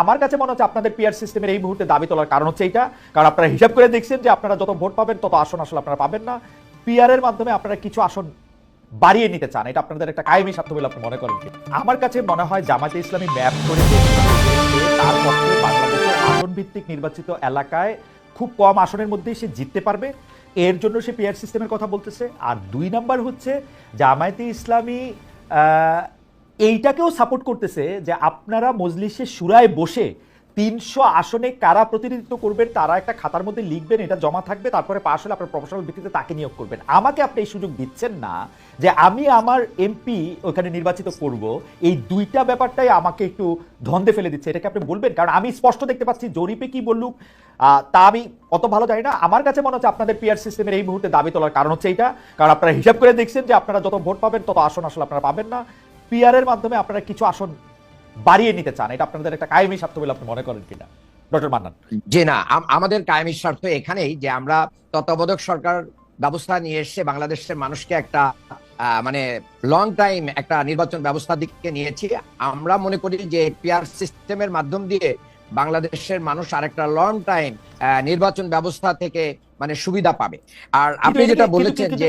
আমার কাছে মনে হচ্ছে আপনাদের পিআর সিস্টেমের এই মুহূর্তে দাবি তোলার কারণ হচ্ছে এইটা। কারণ আপনারা হিসাব করে দেখছেন যে আপনারা যত ভোট পাবেন, তত আসন আসলে আপনারা পাবেন না। পিআর এর মাধ্যমে আপনারা কিছু আসন বাড়িয়ে নিতে চান, এটা আপনাদের একটা কায়েমি স্বার্থ বলে আপনি মনে করেন আমার কাছে মনে হয় জামাতে ইসলামী ম্যাপ করে আসন ভিত্তিক নির্বাচিত এলাকায় খুব কম আসনের মধ্যেই সে জিততে পারবে। এর জন্য সে পিআর সিস্টেমের কথা বলতেছে। আর দুই নাম্বার হচ্ছে জামায়াতে ইসলামী এইটাকেও সাপোর্ট করতেছে যে আপনারা মজলিসে সুরায় বসে তিনশো আসনে কারা প্রতিনিধিত্ব করবেন, তারা একটা খাতার মধ্যে লিখবেন, এটা জমা থাকবে, তারপরে পাশ হলে আপনার প্রফেশনাল ভিত্তিতে তাকে নিয়োগ করবেন। আমাকে আপনি এই সুযোগ দিচ্ছেন না যে আমি আমার এমপি ওখানে নির্বাচিত করব। এই দুইটা ব্যাপারটাই আমাকে একটু ধন্দে ফেলে দিচ্ছে, এটাকে আপনি বলবেন? কারণ আমি স্পষ্ট দেখতে পাচ্ছি জরিপে কি বললুক তা আমি অত ভালো জানি না। আমার কাছে মনে হচ্ছে আপনাদের পিআর সিস্টেমের এই মুহূর্তে দাবি তোলার কারণ হচ্ছে এইটা। কারণ আপনারা হিসাব করে দেখছেন যে আপনারা যত ভোট পাবেন, তত আসন আসলে আপনারা পাবেন না। পিআর এর মাধ্যমে আপনারা কিছু আসন বাড়িয়ে নিতে চান, এটা আপনাদের একটা কায়েমি স্বার্থ বলে আপনি মনে করেন কিনা? ডক্টর মান্নান। জি, না আমাদের কায়েমি স্বার্থ এখানেই যে আমরা তত্ত্বাবধায়ক সরকার ব্যবস্থা নিয়ে এসে বাংলাদেশের মানুষকে একটা মানে লং টাইম একটা নির্বাচন ব্যবস্থার দিকে নিয়েছি। আমরা মনে করি যে পিআর সিস্টেমের মাধ্যম দিয়ে বাংলাদেশের মানুষ আরেকটা লং টাইম নির্বাচন ব্যবস্থা থেকে মানে সুবিধা পাবে। আর আপনি যেটা বলেছেন যে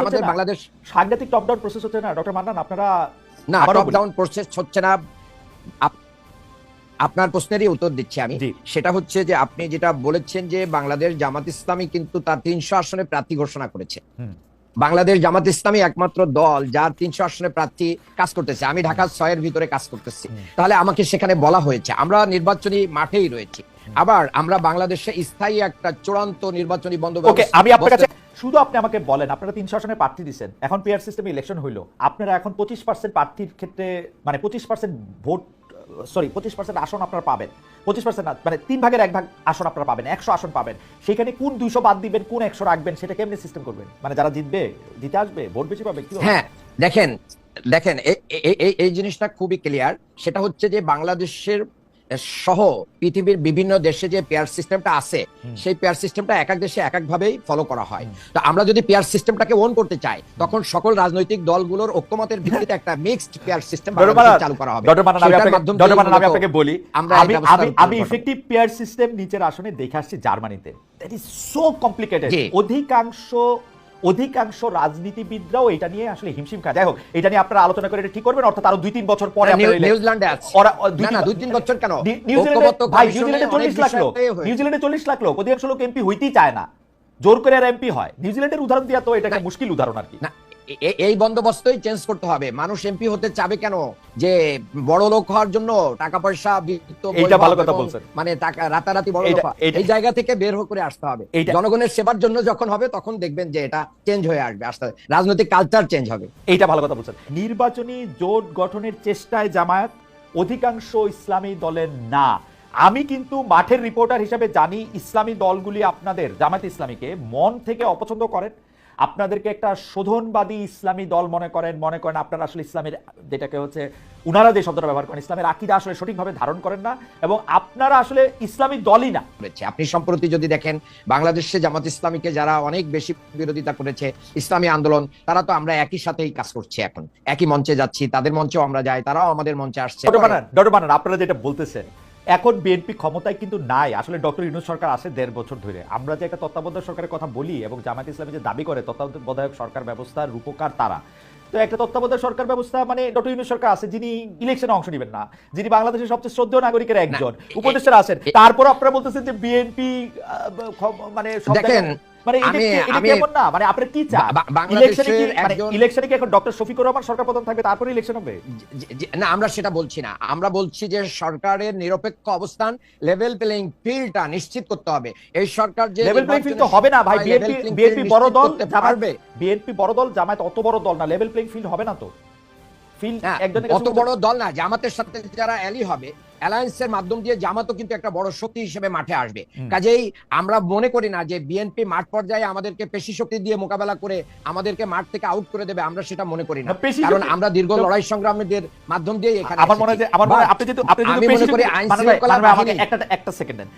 আমাদের? বাংলাদেশ সাংঘাতিক টপ ডাউন প্রসেস হচ্ছে না? ডক্টর মান্নান আপনারা না টপ ডাউন প্রসেস হচ্ছে না। আপনার প্রশ্নেরই উত্তর দিচ্ছি আমি। সেটা হচ্ছে যে আপনি যেটা বলেছেন যে বাংলাদেশ জামাত ইসলামী কিন্তু তার তিনশো আসনে প্রার্থী ঘোষণা করেছে। বাংলাদেশ জামাত ইসলামী একমাত্র দল যার তিনশো আসনে প্রার্থী কাজ করতেছে। আমি ঢাকা ছয়ের ভিতরে কাজ করতেছি। তাহলে আমাকে সেখানে বলা হয়েছে আমরা নির্বাচনী মাঠেই রয়েছি। আবার আমরা বাংলাদেশে স্থায়ী একটা চূড়ান্ত নির্বাচনী বন্দোবস্ত আমি আপনার কাছে শুধু আপনি আমাকে বলেন আপনারা তিনশো আসনে প্রার্থী দিচ্ছেন এখন পিআর সিস্টেমে ইলেকশন হইল। আপনারা এখন পঁচিশ পার্সেন্ট প্রার্থীর ক্ষেত্রে মানে পঁচিশ পার্সেন্ট ভোট সরি পঁচিশ পার্সেন্ট আসন আপনারা পাবেন। পঁচিশ পার্সেন্ট মানে তিন ভাগের এক ভাগ আসন আপনারা পাবেন একশো আসন পাবেন। সেখানে কোন দুইশো বাদ দিবেন কোন একশো রাখবেন সেটা কেমনি সিস্টেম করবেন? মানে যারা জিতবে জিতে আসবে ভোট বেশি পাবে কি হ্যাঁ দেখেন দেখেন এই জিনিসটা খুবই ক্লিয়ার সেটা হচ্ছে যে বাংলাদেশের সহ পৃথিবীর বিভিন্ন দেশে যে পেয়ার সিস্টেমটা আছে সেই পেয়ার সিস্টেমটা এক এক দেশে এক এক ভাবেই ফলো করা হয়। তো আমরা যদি পেয়ার সিস্টেমটাকে ওন করতে চাই তখন সকল রাজনৈতিক দলগুলোর ঐক্যমতের ভিত্তিতে একটা মিক্সড পেয়ার সিস্টেম চালু করা হবে। আমি আপনাকে- ডক্টর দিয়েই আমি আপনাকে বলি আমরা আমি আমি আমি ইফেক্টিভ পেয়ার সিস্টেম নিচের আসনে দেখে আসছি জার্মানিতে। দ্যাট ইজ সো কমপ্লিকেটেড অধিকাংশ অধিকাংশ রাজনীতিবিদরাও এটা নিয়ে আসলে হিমশিম খায়। যাই হোক এটা নিয়ে আপনারা আলোচনা করে এটা ঠিক করবেন অর্থাৎ আরও দুই তিন বছর পরে ele- নিউজিল্যান্ডে দুই না তিন- দুই তিন বছর কেন? নিউজিল্যান্ডে ভাই নিউজিল্যান্ডে চল্লিশ লাখ লোক। নিউজিল্যান্ডে চল্লিশ লাখ লোক। অধিকাংশ লোক এমপি হইতেই চায় না। জোর করে আর এমপি হয়। নিউজিল্যান্ডের উদাহরণ দিয়া তো এটা একটা মুশকিল উদাহরণ আর কি। না এই বন্দোবস্তই চেঞ্জ করতে হবে। মানুষ এমপি হতে চাবে কেন? যে বড় লোক হওয়ার জন্য টাকা পয়সা বৈভব ভালো কথা বলছেন। মানে টাকা রাতারাতি বড় লোক এই জায়গা থেকে বের করে আসতে হবে। জনগণের সেবার জন্য যখন হবে তখন দেখবেন যে এটা চেঞ্জ হয়ে আসবে আস্তে আস্তে। রাজনৈতিক কালচার চেঞ্জ হবে। এইটা ভালো কথা বলছেন। নির্বাচনী জোট গঠনের চেষ্টায় জামায়াত অধিকাংশ ইসলামী দলের না। আমি কিন্তু মাঠের রিপোর্টার হিসেবে জানি ইসলামী দলগুলি আপনাদের জামায়াত ইসলামীকে মন থেকে অপছন্দ করেন। আপনাদেরকে একটা শোধনবাদী ইসলামী দল মনে করেন মনে করেন আপনারা আসলে ইসলামের যেটাকে হচ্ছে উনারা যে শব্দটা ব্যবহার করেন ইসলামের আকিদা আসলে সঠিকভাবে ধারণ করেন না এবং আপনারা আসলে ইসলামী দলই না। করেছে আপনি সম্প্রতি যদি দেখেন বাংলাদেশে জামাত ইসলামীকে যারা অনেক বেশি বিরোধিতা করেছে ইসলামী আন্দোলন তারা তো আমরা একই সাথেই কাজ করছি এখন। একই মঞ্চে যাচ্ছি তাদের মঞ্চেও আমরা যাই তারাও আমাদের মঞ্চে আসছে। ডক্টর বানান আপনারা যেটা বলতেছেন এখন বিএনপি ক্ষমতায় কিন্তু নাই। আসলে ডক্টর ইউনুস সরকার আসে দেড় বছর ধরে। আমরা যে একটা তত্ত্বাবধায়ক সরকারের কথা বলি এবং জামাত ইসলামী যে দাবি করে তত্ত্বাবধায়ক সরকার ব্যবস্থার রূপকার তারা। তো একটা তত্ত্বাবধায়ক সরকার ব্যবস্থা মানে ডক্টর ইউনুস সরকার আছে যিনি ইলেকশনে অংশ নেবেন না। যিনি বাংলাদেশের সবচেয়ে শ্রদ্ধেয় নাগরিকের একজন। উপদেষ্টা আছেন। তারপর আপনারা বলতেছেন যে বিএনপি মানে সব মানে এটা কেমন না? মানে কি চান? ইলেকশনে কি মানে ইলেকশনে কি এখন ডক্টর শফিকুর রহমান সরকার প্রধান থাকবে? তারপরে ইলেকশন হবে? যে- যে- না আমরা সেটা বলছি না। আমরা বলছি যে সরকারের নিরপেক্ষ অবস্থান লেভেল প্লেইং ফিল্ডটা নিশ্চিত করতে হবে। এই সরকার যে লেভেল প্লেইং ফিল্ড তো হবে না ভাই। বিএনপি বিএনপি বড় দল পারবে। বিএনপি বড় দল জামায়াত অত বড় দল না। লেভেল প্লেইং ফিল্ড হবে না তো। ফিল্ড অত বড় দল না। জামাতের সাথে যারা অ্যালি হবে অ্যালায়েন্সের মাধ্যম দিয়ে জামাতও কিন্তু একটা বড় শক্তি হিসেবে মাঠে আসবে। কাজেই আমরা মনে করি না যে বিএনপি মাঠ পর্যায়ে আমাদেরকে পেশি শক্তি দিয়ে মোকাবেলা করে আমাদেরকে মাঠ থেকে আউট করে দেবে আমরা সেটা মনে করি না। কারণ আমরা দীর্ঘ লড়াই সংগ্রামীদের মাধ্যম দিয়ে এখানে আমার মনে হয় যে আমার মনে হয় আপনি যেহেতু আপনি যেহেতু পেশি শক্তি- আমাকে একটা একটা সেকেন্ড দেন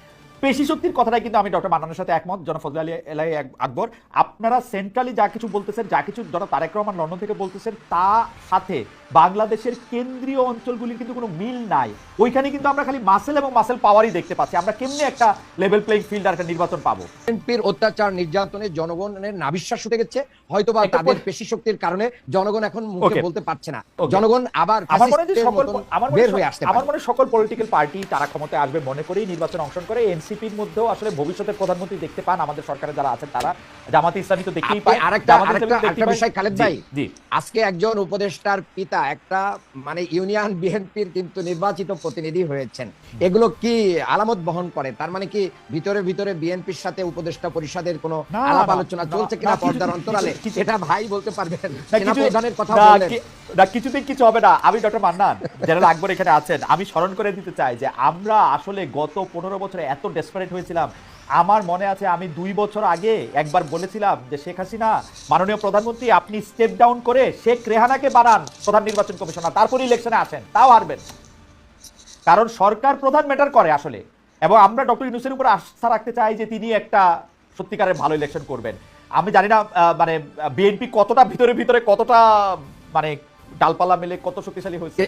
পেশি শক্তির কথাটাই কিন্তু আমি ডক্টর মান্নানের সাথে একমত জন ফজল আলী এলাই আকবর। আপনারা সেন্ট্রালি যা কিছু বলতেছেন যা কিছু জন তারেক রহমান লন্ডন থেকে বলতেছেন তা সাথে বাংলাদেশের কেন্দ্রীয় অঞ্চলগুলির কিন্তু কোনো মিল নাই। ওইখানে কিন্তু আমরা খালি মাসেল এবং মাসেল পাওয়ারই দেখতে পাচ্ছি। আমরা কেমনে একটা লেভেল প্লেইং ফিল্ড আর একটা নির্বাচন পাবো? বিএনপির অত্যাচার নির্যাতনে জনগণের নাবিশ্বাস উঠে গেছে। হয়তোবা একটা তাদের পেশি শক্তির কারণে জনগণ এখন মুখে বলতে পারছে না। জনগণ আবার আমার মনে যে সকল আমার মনে বের হয় আসতে আমার মনে সকল পলিটিক্যাল পার্টি তারা ক্ষমতায় আসবে মনে করেই নির্বাচন অংশগ্রহণ করে। এনসিপির মধ্যেও আসলে ভবিষ্যতের প্রধানমন্ত্রী দেখতে পান আমাদের সরকারে যারা আছেন তারা। জামাতে ইসলামী তো দেখতেই পায়। আরেকটা আরেকটা। বিষয় খালেদ ভাই। জি। আজকে একজন উপদেষ্টার পিতা একটা মানে ইউনিয়ন বিএনপির কিন্তু নির্বাচিত প্রতিনিধি হয়েছেন। এগুলো কি আলামত বহন করে? তার মানে কি ভিতরে ভিতরে বিএনপির সাথে উপদেষ্টা পরিষদের কোনো আলাপ আলোচনা চলছে কিনা পর্দার অন্তরালে? এটা ভাই বলতে পারবেন প্রধানের কথা না, বললেন। না, কিছুতেই কিছু হবে না। আমি ডক্টর মান্নান জেনারেল আকবর এখানে আছেন আমি স্মরণ করে দিতে চাই যে আমরা আসলে গত পনেরো বছরে এত ডেসপারেট হয়েছিলাম। আমার মনে আছে আমি দুই বছর আগে একবার বলেছিলাম যে শেখ হাসিনা, মাননীয় প্রধানমন্ত্রী, আপনি স্টেপ ডাউন করে শেখ রেহানাকে বাড়ান প্রধান নির্বাচন কমিশনার। তারপর ইলেকশনে আসেন তাও হারবেন। কারণ সরকার প্রধান ম্যাটার করে আসলে। এবং আমরা ডক্টর ইউনুসের উপর আস্থা রাখতে চাই যে তিনি একটা সত্যিকারের ভালো ইলেকশন করবেন। আমি জানি না মানে বিএনপি কতটা ভিতরে ভিতরে কতটা মানে ডালপালা মেলে কত শক্তিশালী হয়েছে।